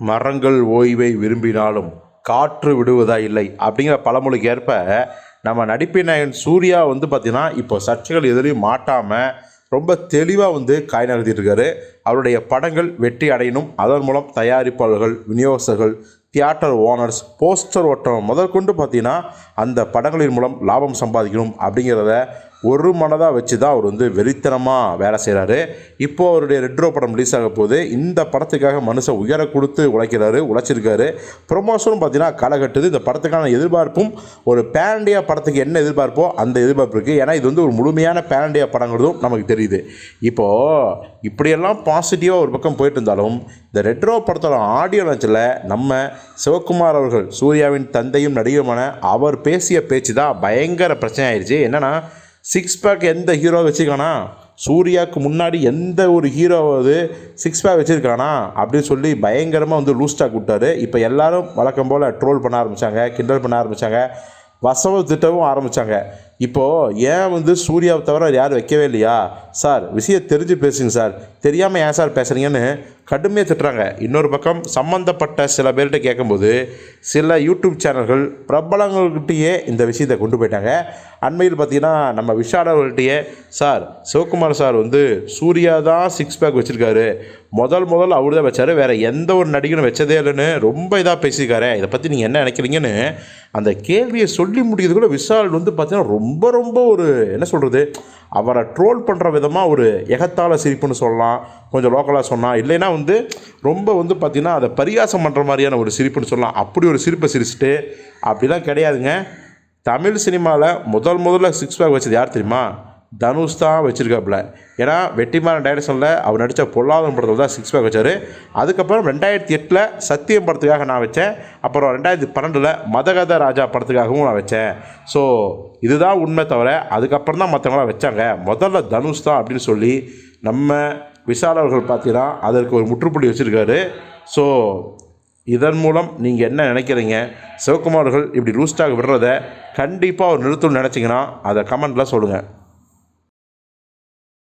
மரங்கள் ஓய்வை விரும்பினாலும் காற்று விடுவதா இல்லை அப்படிங்கிற பழமொழிக்கு ஏற்ப நம்ம நடிப்பின் நாயகன் சூர்யா வந்து பார்த்திங்கன்னா இப்போ சர்ச்சைகள் எதுலேயும் மாட்டாமல் ரொம்ப தெளிவாக வந்து காய் நகர்த்திட்டு இருக்காரு அவருடைய படங்கள் வெற்றி அடையணும். அதன் மூலம் தயாரிப்பாளர்கள் விநியோகஸ்தர்கள் தியேட்டர் ஓனர்ஸ் போஸ்டர் ஓட்டம் முதற்கொண்டு பார்த்தீங்கன்னா அந்த படங்களின் மூலம் லாபம் சம்பாதிக்கணும் அப்படிங்கிறத ஒரு மனதாக வச்சு தான் அவர் வந்து வெறித்தனமாக வேலை செய்கிறாரு இப்போது அவருடைய ரெட்ரோ படம் ரிலீஸ் ஆக போது இந்த படத்துக்காக மனுஷன் உயர கொடுத்து உழைக்கிறாரு உழைச்சிருக்காரு. ப்ரொமோஷனும் பார்த்தீங்கன்னா களை இந்த படத்துக்கான எதிர்பார்ப்பும் ஒரு பேரண்டியா படத்துக்கு என்ன எதிர்பார்ப்போ அந்த எதிர்பார்ப்பு இருக்குது ஏன்னா இது வந்து ஒரு முழுமையான பேரண்டியா படங்கிறதும் நமக்கு தெரியுது. இப்போது இப்படியெல்லாம் பாசிட்டிவாக ஒரு பக்கம் போயிட்டு இருந்தாலும் இந்த ரெட்ரோ படத்தோட ஆடியோ லான்ச்சில் நம்ம சிவகுமார் அவர்கள் சூர்யாவின் தந்தையும் நடிகருமான அவர் பேசிய பேச்சு தான் பயங்கர பிரச்சனை ஆயிடுச்சு என்னென்னா சிக்ஸ் பேக் எந்த ஹீரோ வச்சுக்கானா சூர்யாவுக்கு முன்னாடி எந்த ஒரு ஹீரோவாவது சிக்ஸ் பேக் வச்சுருக்கானா? அப்படின்னு சொல்லி பயங்கரமாக வந்து லூஸ்டாக விட்டாரு. இப்போ எல்லாரும் வழக்கம் போல் ட்ரோல் பண்ண ஆரம்பித்தாங்க கிண்டல் பண்ண ஆரம்பித்தாங்க வசவ திட்டவும் ஆரம்பித்தாங்க இப்போது ஏன் வந்து சூர்யாவை தவிர யாரும் வைக்கவே இல்லையா? சார் விஷயம் தெரிஞ்சு பேசுங்க சார். தெரியாமல் ஏன் சார் பேசுகிறீங்கன்னு கடுமையாக திட்டுறாங்க. இன்னொரு பக்கம் சம்மந்தப்பட்ட சில பேர்கிட்ட கேட்கும்போது சில யூடியூப் சேனல்கள் பிரபலங்கள்கிட்டயே இந்த விஷயத்தை கொண்டு போயிட்டாங்க. அண்மையில் பார்த்தீங்கன்னா நம்ம விஷால் அவர்கள்ட்டையே சார் சிவகுமார் சார் வந்து சூர்யா தான் சிக்ஸ் பேக் வச்சுருக்காரு. முதல் முதல் அவர் தான் வச்சார். வேறு எந்த ஒரு நடிகனும் வச்சதே இல்லைன்னு ரொம்ப இதாக பேசியிருக்காரு. இதை பற்றி நீங்கள் என்ன நினைக்கிறீங்கன்னு அந்த கேள்வியை சொல்லி முடிக்கிறது கூட விஷால் வந்து பார்த்தீங்கன்னா ரொம்ப ரொம்ப ரொம்ப ஒரு என்ன சொல்கிறது அவரை ட்ரோல் பண்ணுற விதமாக ஒரு எகத்தால சிரிப்புன்னு சொல்லலாம். கொஞ்சம் லோக்கலாக சொன்னால் இல்லைன்னா வந்து ரொம்ப வந்து பார்த்திங்கன்னா அதை பரிகாசம் பண்ணுற மாதிரியான ஒரு சிரிப்புன்னு சொல்லலாம். அப்படி ஒரு சிரிப்பை சிரிச்சுட்டு அப்படிலாம் கிடையாதுங்க. தமிழ் சினிமாவில் முதல் முதல்ல சிக்ஸ் பேக் வச்சது யார் தெரியுமா? தனுஷ் தான் வச்சுருக்காப்புல. ஏன்னா வெற்றிமாறன் டைரக்ஷனில் அவர் நடித்த பொல்லாதம் படத்தில் தான் சிக்ஸ் பேக் வச்சார். அதுக்கப்புறம் ரெண்டாயிரத்தி எட்டில் சத்தியம் படத்துக்காக நான் வச்சேன். அப்புறம் ரெண்டாயிரத்தி பன்னெண்டில் மதகத ராஜா படத்துக்காகவும் நான் வச்சேன். ஸோ இதுதான் உண்மை தவிர அதுக்கப்புறம் தான் மற்றவங்களாம் வச்சாங்க. முதல்ல தனுஷ் தான் அப்படின்னு சொல்லி நம்ம விசால் அவர்கள் பார்த்தீங்கன்னா அதற்கு ஒரு முற்றுப்புள்ளி வச்சுருக்காரு. ஸோ இதன் மூலம் நீங்கள் என்ன நினைக்கிறீங்க? சிவகுமார்கள் இப்படி ரூஸ்டாக விடுறத கண்டிப்பாக அவர் நிறுத்தணும்னு நினச்சிங்கன்னா அதை கமெண்ட்டில் சொல்லுங்கள்